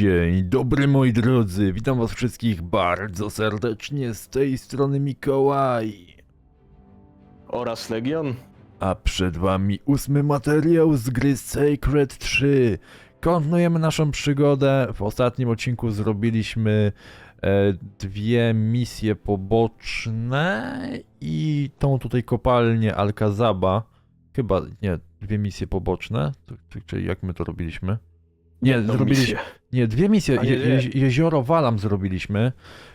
Dzień dobry moi drodzy, witam was wszystkich bardzo serdecznie z tej strony Mikołaj. Oraz Legion. A przed wami ósmy materiał z gry Sacred 3. Kontynuujemy naszą przygodę. W ostatnim odcinku zrobiliśmy e, dwie misje poboczne i tą tutaj kopalnię Alcazaba. Chyba, nie, dwie misje poboczne. Czyli jak my to robiliśmy? Nie, Jedną zrobiliśmy. misję. Nie, dwie misje. Je, jezioro Walam zrobiliśmy.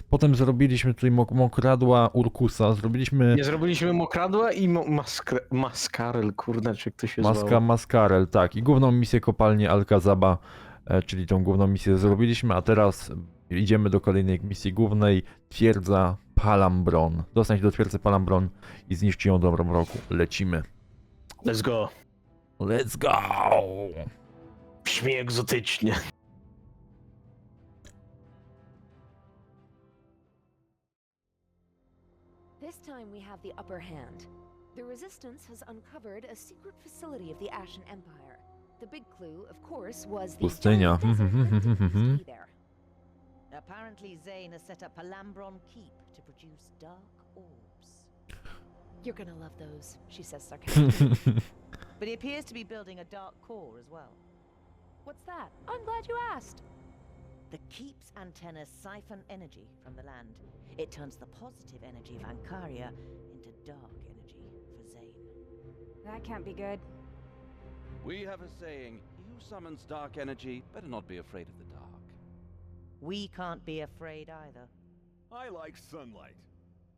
Potem zrobiliśmy tutaj mok mokradła Urkusa. Zrobiliśmy Nie zrobiliśmy mokradła i mo mask maskarel, kurde, czy to się Maska zwało. Maskarel, tak. I główną misję kopalnię Alcazaba, e, czyli tą główną misję zrobiliśmy, a teraz idziemy do kolejnej misji głównej. Twierdza Palambron. Dostać się do twierdzy Palambron i zniszczyć ją do mroku. Lecimy. Let's go. Let's go! Brzmi egzotycznie. Time we have the upper hand. The Resistance has uncovered a secret facility of the Ashen Empire. The big clue, of course, was the Pustynia. giant desert that used to be there. Apparently, Zane has set up Palambron Keep to produce dark orbs. You're gonna love those, she says sarcastically. But he appears to be building a dark core as well. What's that? I'm glad you asked. The Keep's antennas siphon energy from the land. It turns the positive energy of Ankaria into dark energy for Zane. That can't be good. We have a saying, he who summons dark energy better not be afraid of the dark. We can't be afraid either. I like sunlight.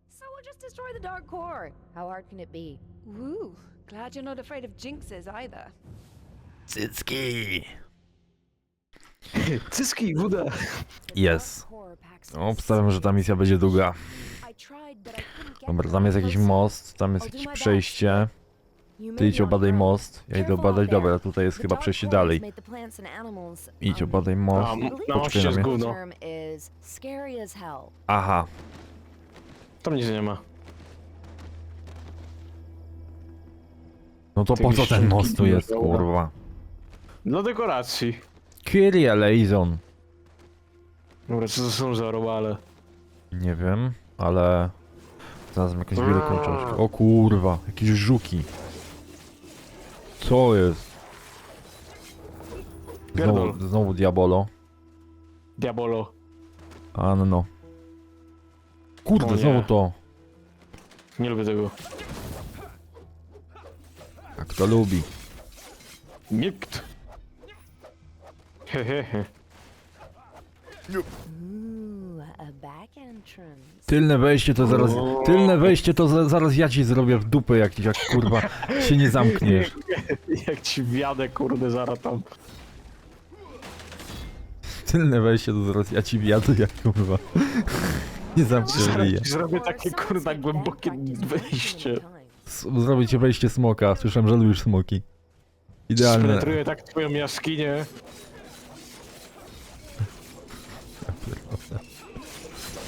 So we'll just destroy the Dark Core. How hard can it be? Woo! Glad you're not afraid of jinxes either. Cycki! Cyski, woda. Jest. Core packs Obstawiam, że ta misja będzie długa. Dobra, tam jest jakiś most, tam jest jakieś przejście. Ty idź obadaj most. Ja idę obadać, dobra, tutaj jest chyba przejście dalej. Idź obadaj most. I na moście jest Poczekaj na mnie. gówno. as hell. Aha, Tam nic nie ma. no to po co ten most tu jest, kurwa? Dla dekoracji. Kyrie Leison. Dobra, co to są za robale? Nie wiem, ale... Znalazłem jakąś wielką czaszkę. O kurwa, jakieś żuki. Co jest? Pierdol. Znowu, znowu Diabolo. Diabolo. A no no. Kurde, O nie. znowu to. Nie lubię tego. A kto lubi? Nikt. Hehehe. Ooh, a back entrance. Tylne wejście to zaraz... Tylne wejście to za, zaraz ja ci zrobię w dupę jak, jak kurwa się nie zamkniesz. Jak ci wjadę, kurde, zaraz tam. Tylne wejście to zaraz ja ci wjadę jak kurwa. Nie zamkniesz Zaraz ryja. ci zrobię takie, kurde, głębokie wejście. S- Zrobię ci wejście smoka. Słyszałem, że lubisz smoki. Idealne. Spenetruję tak twoją jaskinię.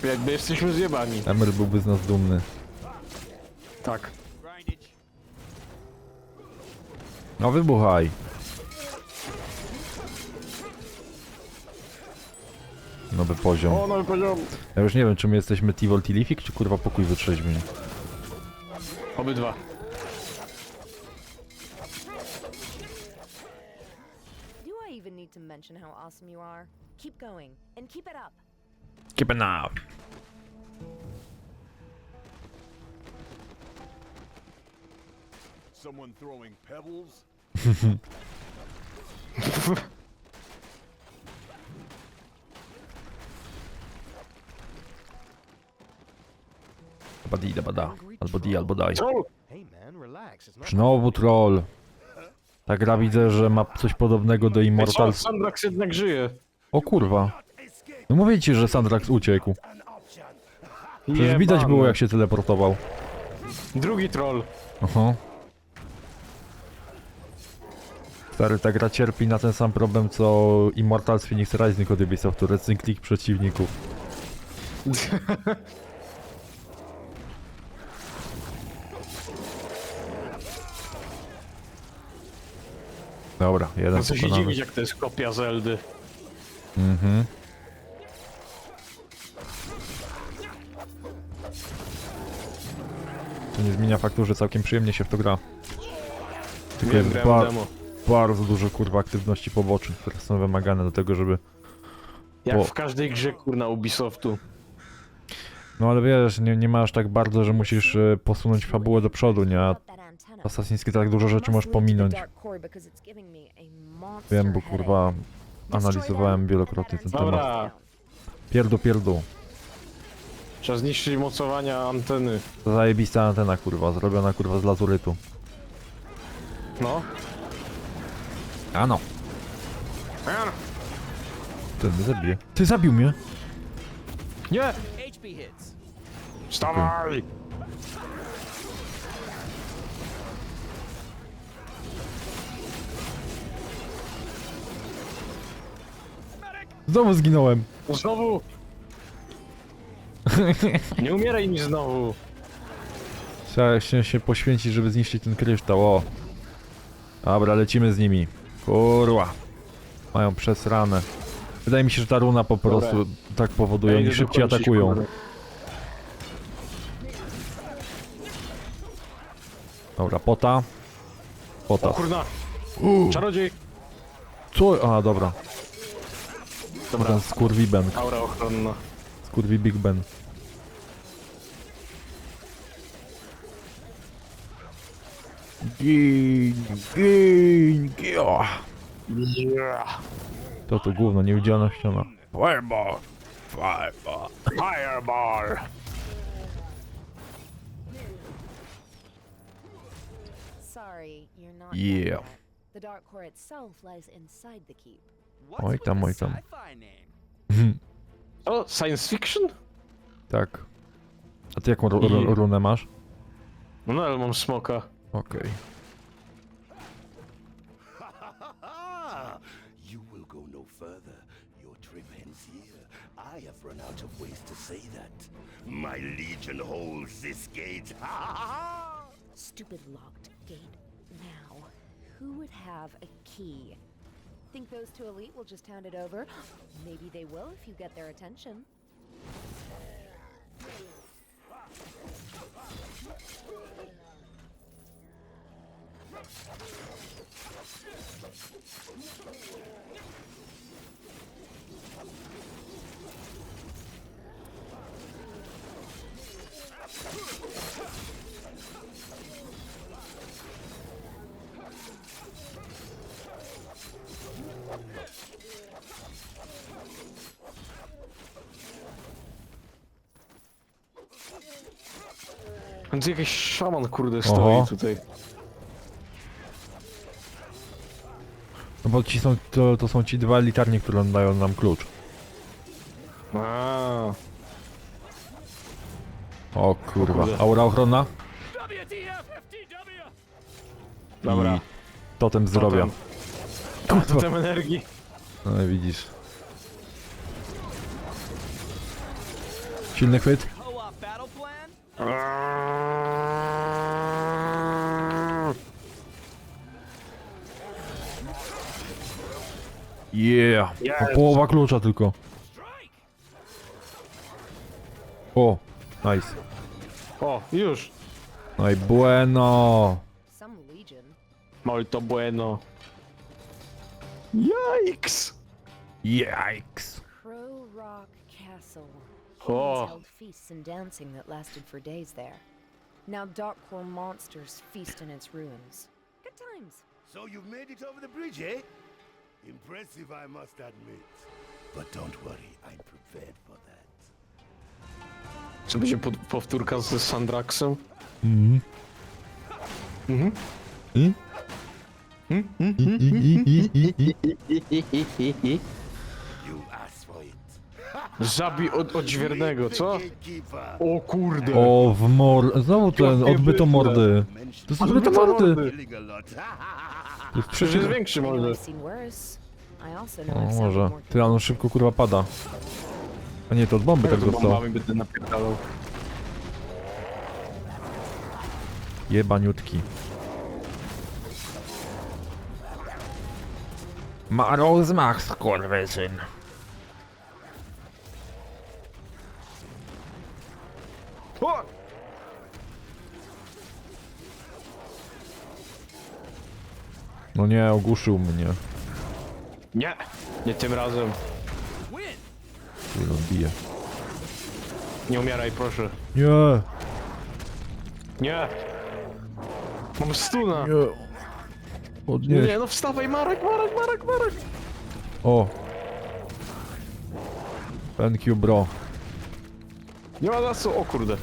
Jakby jesteśmy zjebani. Emer byłby z nas dumny. Tak. No wybuchaj. Nowy poziom. O, nowy poziom. Ja już nie wiem, czy my jesteśmy Tivol Tilifik, czy kurwa pokój wytrzeźwień. Obydwa. Do I even need to mention how awesome you are? Keep going and keep it up. Keep it up. Someone throwing pebbles? Albo di, albo da. Albo di, albo daj. Not Znowu troll. Ta gra widzę, że ma coś podobnego do? Immortals. Sandrax jednak żyje. O kurwa. No mówię ci, że Sandrax uciekł. Przecież widać Jebany. było jak się teleportował. Drugi troll. Aha. Stary, ta gra cierpi na ten sam problem co Immortals Phoenix Rising od Ubisoftu, recykling przeciwników. Dobra, jeden No co się pokonany. dziwić, jak to jest kopia Zeldy. Mhm. To nie zmienia faktu, że całkiem przyjemnie się w to gra. Tylko jest grałem bar- demo. bardzo dużo kurwa aktywności pobocznych, które są wymagane do tego, żeby... Jak Bo- w każdej grze kurna Ubisoftu. No ale wiesz, nie, nie masz tak bardzo, że musisz e, posunąć fabułę do przodu, nie? A w Assassin's Creed tak dużo rzeczy możesz pominąć. Wiem, bo kurwa analizowałem wielokrotnie ten temat. Dobra, Pierdu, pierdu. Trzeba zniszczyć mocowania anteny. To zajebista antena kurwa, zrobiona kurwa z lazurytu. No. Ano. Ten mnie zabije. Ty zabił mnie! Nie! HP hits. Wstawaj! Znowu zginąłem! Znowu! Nie umieraj mi znowu! Trzeba się, się poświęcić, żeby zniszczyć ten kryształ, o. Dobra, lecimy z nimi. Kurwa. Mają przesrane. Wydaje mi się, że ta runa po Dobra. prostu tak powoduje, oni szybciej atakują. Dobra, pota. O Pota. kurna! Czarodziej! Co? A, dobra. Dobra, Ten skurwiben. aura ochronna. Skurwi Big Ben. Gin, gin, gio. Yeah. To to gówno, niewidzialna ściana. Fireball! Fireball! Fireball! Sorry, you're not. Yeah. done yet. The Dark Core itself lies inside the keep. Oj tam, oj tam. O, science fiction? tak. A ty jaką ru runę masz? No, no ale mam smoka. Okej. Ah, you will go no further. Your trip ends here. I have run out of ways to say that. My legion holds this gate. Stupid locked gate. Now, who would have a key? Think those two elite will just hand it over? Maybe they will if you get their attention. Więc jakiś szaman kurde stoi Oho. tutaj. No bo ci są, to, to są ci dwa elitarni, które dają nam klucz. A, O kurwa. kurde. Aura ochronna? Dobra. I totem zdrowia. Kurwa. Totem energii. No i widzisz. Silny chwyt? Co-op battle plan? Yeah! Yes. A połowa klucza tylko. O! Nice. O, już. No i bueno! Some legion. Molto bueno. Yikes! Yikes! Crow Rock Castle. Oh. Held feasts and dancing that lasted for days there. Now Dark Core monsters feast in its ruins. Good times. So you've made it over the bridge, eh? Impressive, I must admit. But don't worry, I'm prepared for that. Czy będzie pod, powtórka z Sandraxem? Mhm. Mhm. I? I, i, i, i, i. You asked for it. Zabij od, odźwiernego, co? Gatekeeper. O kurde! O, w mor... Znowu ten, odbyto mordy. To są odbyte mordy. Lot. To jest Przecież jest większy I może. I've seen worse. I also know O, I've może. Ty, on szybko kurwa pada. A nie, to od bomby tak bombami będę napierdalał. Jebaniutki. Ma rozmach, skurwysyn. No nie, ogłuszył mnie. Nie, nie tym razem. On bije. Nie umieraj, proszę. Nie, Nie. Mam stuna. nie. Podnieś. Nie, no wstawaj, Marek, Marek, Marek, Marek. O. Thank you, bro. Nie ma za co, o kurde.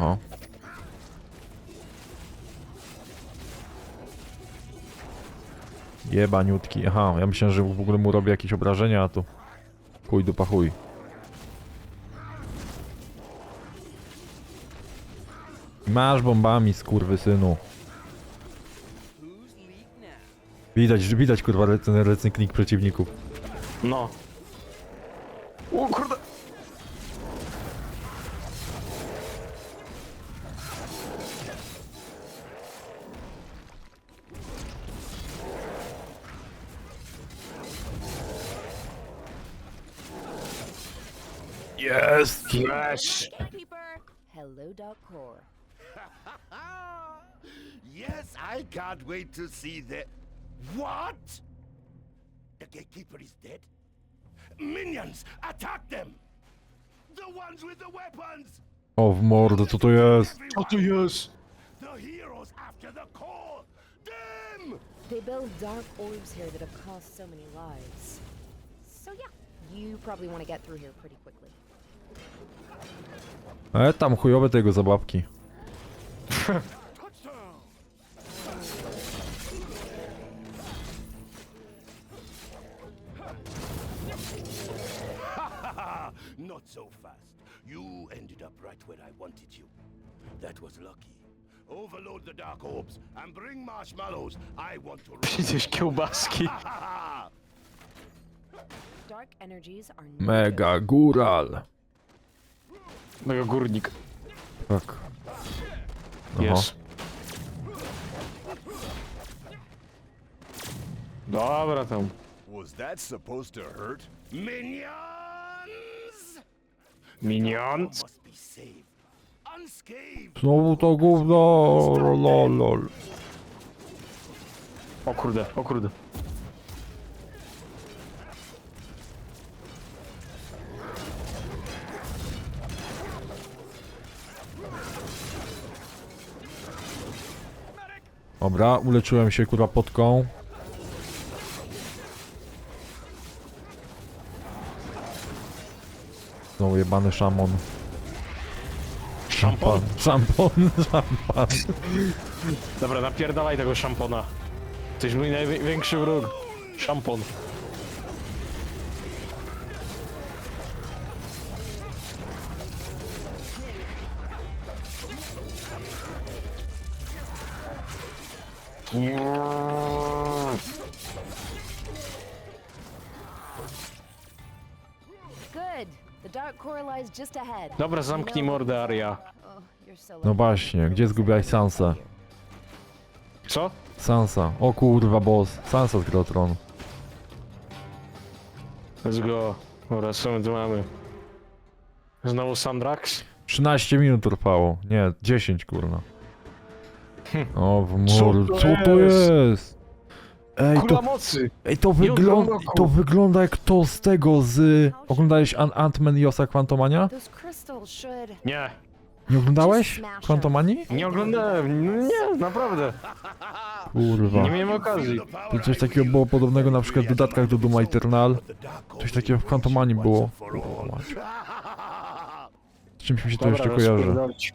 O. Jebaniutki. Aha, ja myślałem, że w ogóle mu robię jakieś obrażenia, a tu... Chuj dupa chuj. Masz bombami, skurwysynu. Widać, widać kurwa ten recykling przeciwników. No. O kurde. Yes. Keeper. Hello, Dark Core. yes, I can't wait to see the. What? The gatekeeper is dead? Minions, attack them! The ones with the weapons! O w mordę, co to jest? Co tu jest? The heroes after the core! Them! They build dark orbs here that have cost so many lives. So yeah, you probably want to get through here pretty quickly. E, tam chujowe tego zabawki. Not so fast. You ended up right where I wanted you. That was lucky. Overload the dark orbs and bring marshmallows. I want to. Przecież kiełbaski. Dark energies are Mega góral. Mego górnik. Tak. Jest. Dobra tam. Was that supposed to hurt? Minions! Minions. Must be saved. Unscathed. Znowu to gówno, lol, lol. O kurde, o kurde. Dobra, uleczyłem się kurwa potką. Znowu jebany szamon. Szampan, szampon, szampan. Dobra, napierdalaj tego szampona. To jest mój największy wróg. Szampon. Good. The Dark Core lies just ahead. Dobra, zamknij mordę, Aria. Oh, you're so No lucky. właśnie, gdzie zgubiłaś Sansa? Co? Sansa, o kurwa boss, Sansa z Grotron. Let's go. Dobra, co my tu mamy? Znowu Sandrax? 13 minut trwało, nie, 10 kurwa. O w to co to jest? Ej, Kula to, mocy! ej, to, Nie wygląda, oglądam to wygląda jak to z tego, z... Oglądałeś An Ant-Man i Osa Quantumania? Those crystals should. Nie, Nie oglądałeś. Quantumanii? nie oglądałem. No Nie, naprawdę. Kurwa. Nie miałem okazji. To coś takiego było podobnego na przykład w dodatkach do Doom Eternal. Coś takiego w Quantumanii było. Mać. Z czymś mi się to jeszcze kojarzy. rozpierdolić.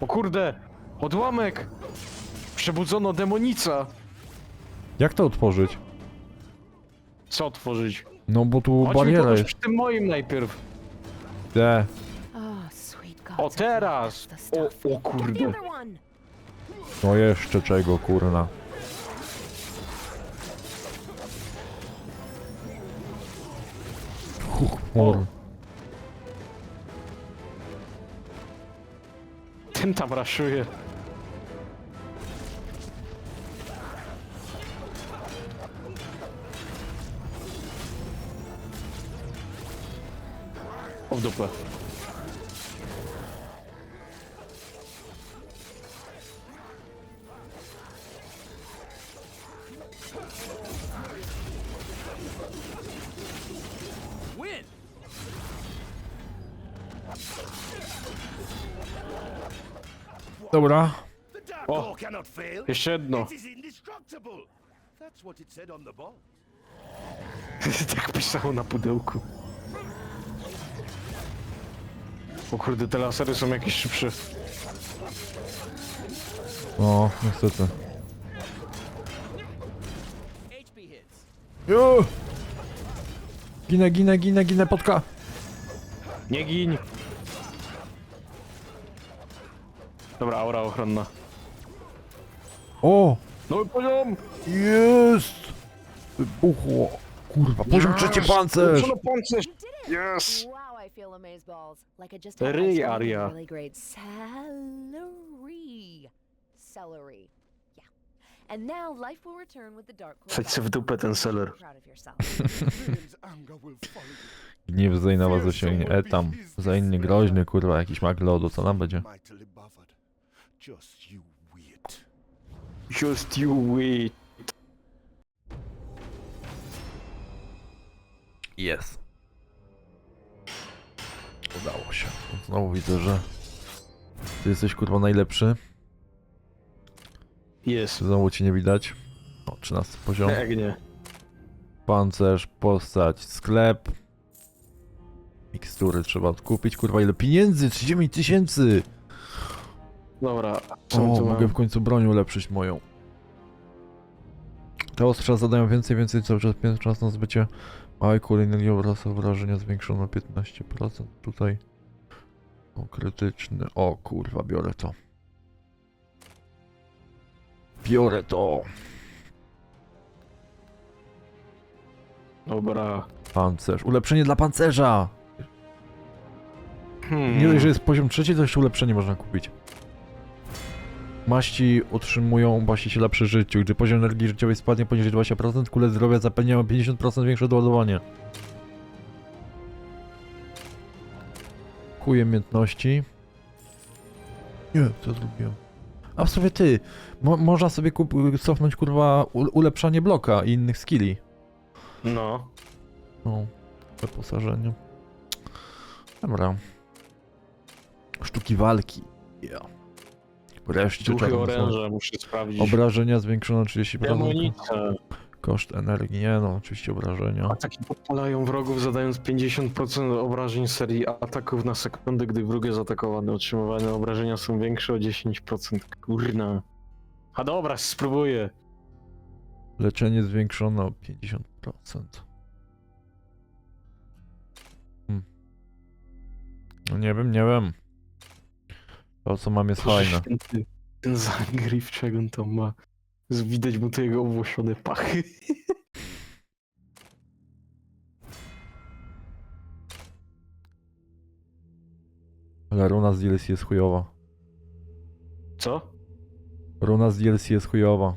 O kurde! Odłamek! Przebudzono demonica! Jak to otworzyć? Co otworzyć? No bo tu Chodź mi bariera pomóż jest. przy tym moim najpierw. Sweet God. O teraz! O, o kurde. No jeszcze czego, kurna. Huch, mur. Ten tam raszuje. O w dupę. Dobra. The Dark. Ore cannot fail. Jeszcze jedno. It is indestructible. That's what it said on the box. tak pisało na pudełku. O kurde, te lasery są jakieś szybsze. No, niestety. Jo! Ginę, ginę, ginę, ginę, potka! Nie gin! Dobra, aura ochronna. O! Nowy poziom! Jest! Wybuchło! Kurwa, poziom trzeci pancerz! Ulepszono pancerz! Yes! Wow, Feel amazeballs. Like I just had Ryj, Aria. really great celery. Celery. Yeah. And now life will return with the dark core. Wsadź w dupę ten seller. Proud of yourself. Viren's anger will follow you. Gniew zej na was. E tam, za inny groźny, kurwa, jakiś mag lodu, co nam będzie? Mightily. Just you wait. Just you wait. Jest. Udało się. Znowu widzę, że ty jesteś kurwa najlepszy. Jest. Znowu cię nie widać. O, 13 poziom. Jak nie. Pancerz, postać, sklep. Mikstury trzeba odkupić. Kurwa, ile pieniędzy? 39 tysięcy! Dobra, O, co my tu mogę mamy? w końcu broń ulepszyć moją. Te ostrza zadają więcej, więcej cały czas na zbycie małej kuli energii oraz obrażenia zwiększono o 15%. Tutaj. O, krytyczny. O kurwa, biorę to. Biorę to. Dobra. Pancerz. Ulepszenie dla pancerza! Hmm. Nie dość, że jest poziom trzeci, to jeszcze ulepszenie można kupić. Maści utrzymują właściciela przy życiu. Gdy poziom energii życiowej spadnie poniżej 20%, kule zdrowia zapewniają 50% większe doładowanie. Kuję umiejętności. Nie, co zrobiłem? A w sumie ty, mo można sobie cofnąć kurwa ulepszanie bloka i innych skilli. No. No, wyposażenie. Dobra. Sztuki walki. Ja. Wreszcie Duchy czarny oręża muszę sprawdzić. Obrażenia zwiększono o 30%. Demonica. Koszt energii, nie no, oczywiście obrażenia. Ataki podpalają wrogów zadając 50% obrażeń serii ataków na sekundę, gdy wróg jest atakowany. Otrzymywane obrażenia są większe o 10%. Kurna. A dobra, spróbuję. Leczenie zwiększono o 50%. Hmm. No nie wiem, nie wiem. To co mam jest Boże fajne. święty, Ten zagryw, czego on tam ma. Z- Widać mu te jego owłosione pachy. Ale runa z DLC jest chujowa. Co? Runa z DLC jest chujowa.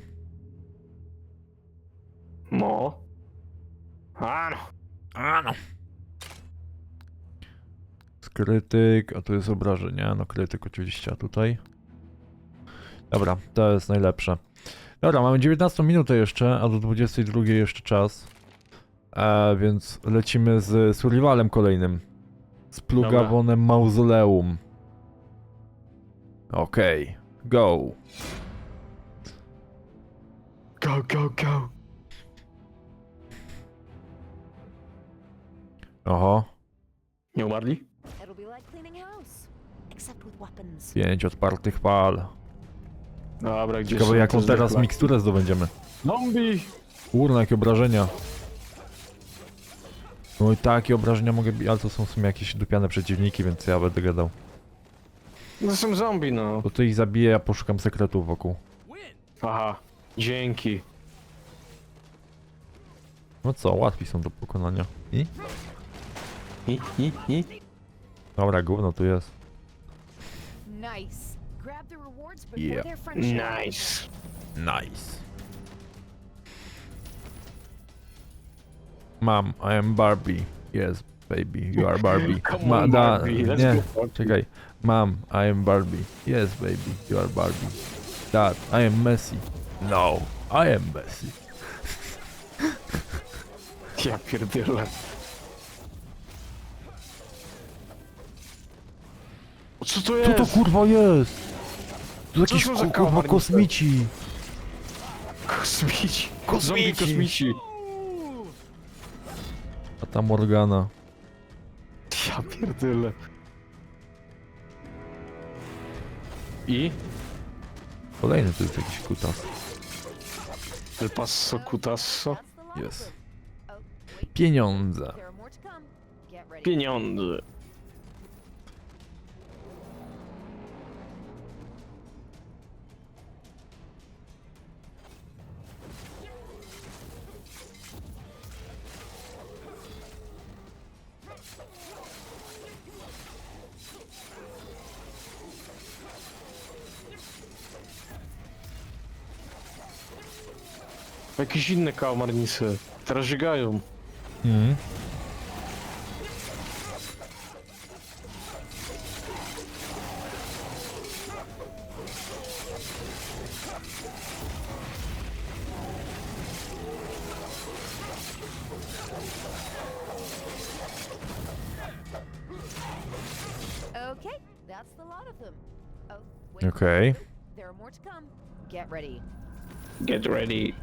Krytyk, a tu jest obrażenie. No krytyk oczywiście, a tutaj. Dobra, to jest najlepsze. Dobra, mamy 19 minutę jeszcze, a do 22 jeszcze czas. E, więc lecimy z survivalem kolejnym. Z plugawonem mauzoleum. Okej, go. Go, go, go. Oho, Nie umarli? Pięć otwartych pal. Dobra, gdzie Ciekawe są jaką te teraz zwykłe? miksturę zdobędziemy. Zombie! Kurna, jakie obrażenia. No i takie obrażenia mogę bić, ale to są w sumie jakieś dupiane przeciwniki, więc ja będę gadał. To są zombie, no. To ty ich zabiję, ja poszukam sekretów wokół. Aha. Dzięki. No co, łatwi są do pokonania. I? I, i, i. Dobra, gówno tu jest. Nice. Grab the rewards before Yeah. they're French. Nice. Nice. Mam, I am Barbie. Yes, baby, you are Barbie. Come on, da- Barbie, let's nie, go, Barbie. czekaj. Mom, I am Barbie. Yes, baby, you are Barbie. Dad, I am Messi. No, I am Messi. Ja pierdzielę. Co to jest? Co to kurwa jest? To jakiś są za ku- kurwa kosmici. Kosmici. Kosmici. Zombie kosmici. A ta Morgana. Ja pierdolę. I? Kolejny to jest jakiś kutas. El Paso Cutasso. Yes. Pieniądze. Pieniądze. Jakieś inne kałamarnice. Teraz żygają. Mhm. Okay, that's the lot of them. Oh, wait. Okej. There are more to come. Get ready. Get ready.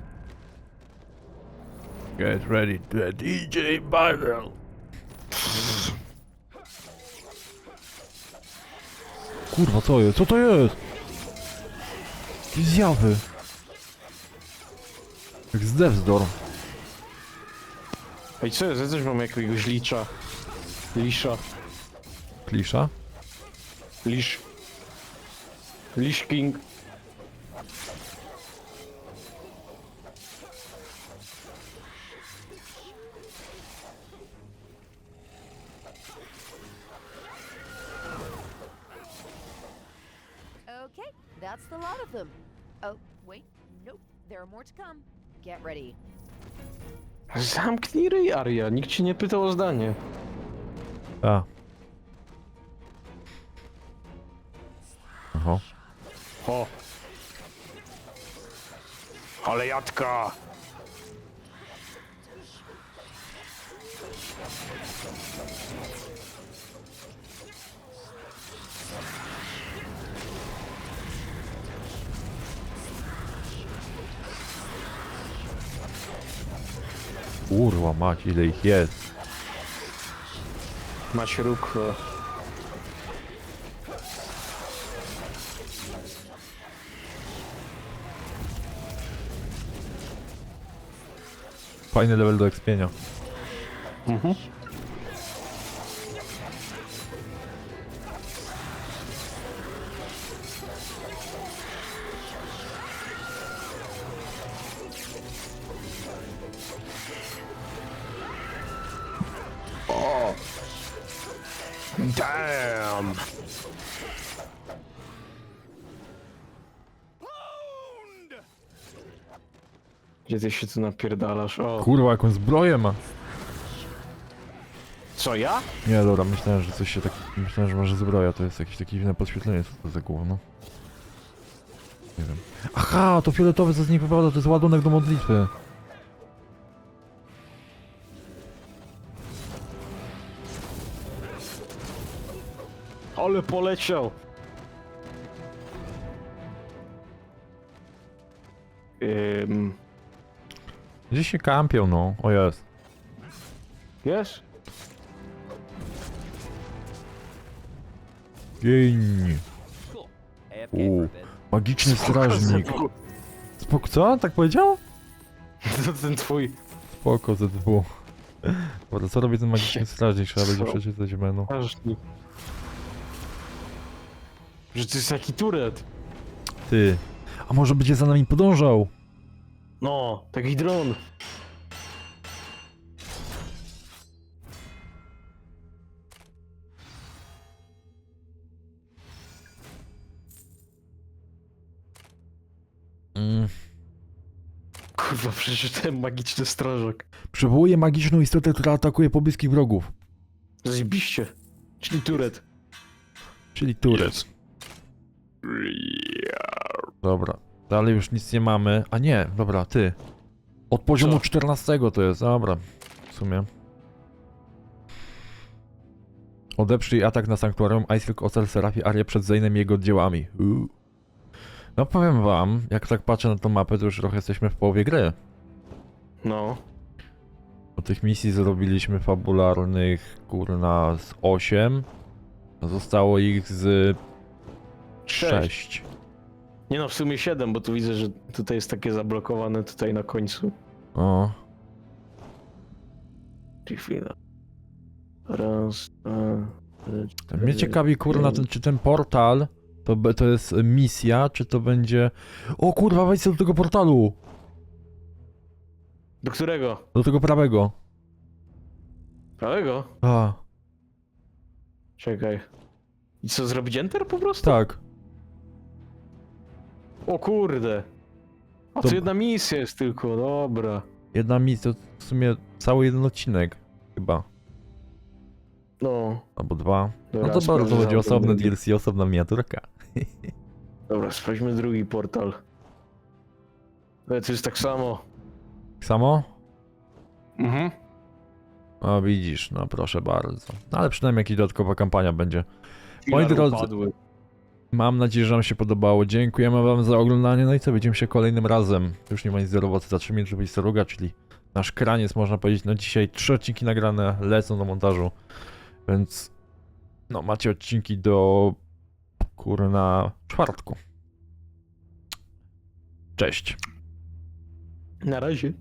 Get ready to a DJ battle. Kurwa, co jest? Co to jest? Jakieś zjawy. Jak z. Ej, co jest? Ja też mam jakiegoś licza. Lisza. Klisza? Lisz. Lisz King. Come. Get ready. Zamknij ryj, Aria. Nikt ci nie pytał o zdanie. A. Oho. O. Ale jadka. Kurwa mać, ile ich jest. Masz róg. e, Fajny level do ekspienia. Mhm. Gdzie ty się tu napierdalasz? O, Kurwa, jaką zbroję ma. co ja? Nie, dobra, myślałem, że coś się tak... Myślałem, że może zbroja to jest jakieś takie dziwne podświetlenie, co to za gówno. Nie wiem. Aha, to fioletowe co z nich wypada, to jest ładunek do modlitwy. Ale poleciał! Ym, Gdzieś się kampią, no. O jest. jest? Gień. U, magiczny strażnik. Spoko, co? Tak powiedział? To ten twój. Spoko, ZW. Dobra, co robi ten magiczny strażnik? Trzeba będzie Co? przeczytać menu. strażnik. Że to jest taki turet. Ty. A może będzie za nami podążał? No, taki dron. Mm. Kurwa, przeczytałem magiczny strażak. Przywołuje magiczną istotę, która atakuje pobliskich wrogów. Zajebiście. Czyli turet. Czyli turet. Dobra. Dalej już nic nie mamy. A nie, dobra, ty. Od poziomu Co? 14 to jest, dobra. W sumie. Odeprzyj atak na sanktuarium Icefield ocel Serafi Arię przed Zejnem i jego dziełami. Uuu. No powiem wam, jak tak patrzę na tą mapę, to już trochę jesteśmy w połowie gry. No. Bo tych misji zrobiliśmy fabularnych, kurna, z 8. Zostało ich z Sześć. 6. Nie no, w sumie 7, bo tu widzę, że tutaj jest takie zablokowane tutaj na końcu. O. Czyli chwila. Raz, dwa, trzy, cztery, Mnie ciekawi, kurna, ten, czy ten portal to, be- to jest misja, czy to będzie... O kurwa, wejdź sobie do tego portalu! Do którego? Do tego prawego. Prawego? A, Czekaj. I co, zrobić enter po prostu? tak. O kurde. A To- to jedna misja jest tylko, dobra. Jedna misja, to w sumie cały jeden odcinek, chyba. No. Albo dwa. No Dobra, to bardzo będzie ten osobny drugi. DLC, osobna miniaturka. Dobra, sprawdźmy drugi portal. Ale to jest tak samo. Tak samo? Mhm. O, widzisz, no proszę bardzo. No ale przynajmniej jakaś dodatkowa kampania będzie. Moi drodzy, upadły. Mam nadzieję, że Wam się podobało. Dziękujemy Wam za oglądanie. No i co, widzimy się kolejnym razem. Już nie ma nic do roboty. Za 3 minuty będzie Soruga, czyli nasz kraniec, można powiedzieć. No dzisiaj trzy odcinki nagrane lecą do montażu. Więc no macie odcinki do kurna czwartku. Cześć. Na razie.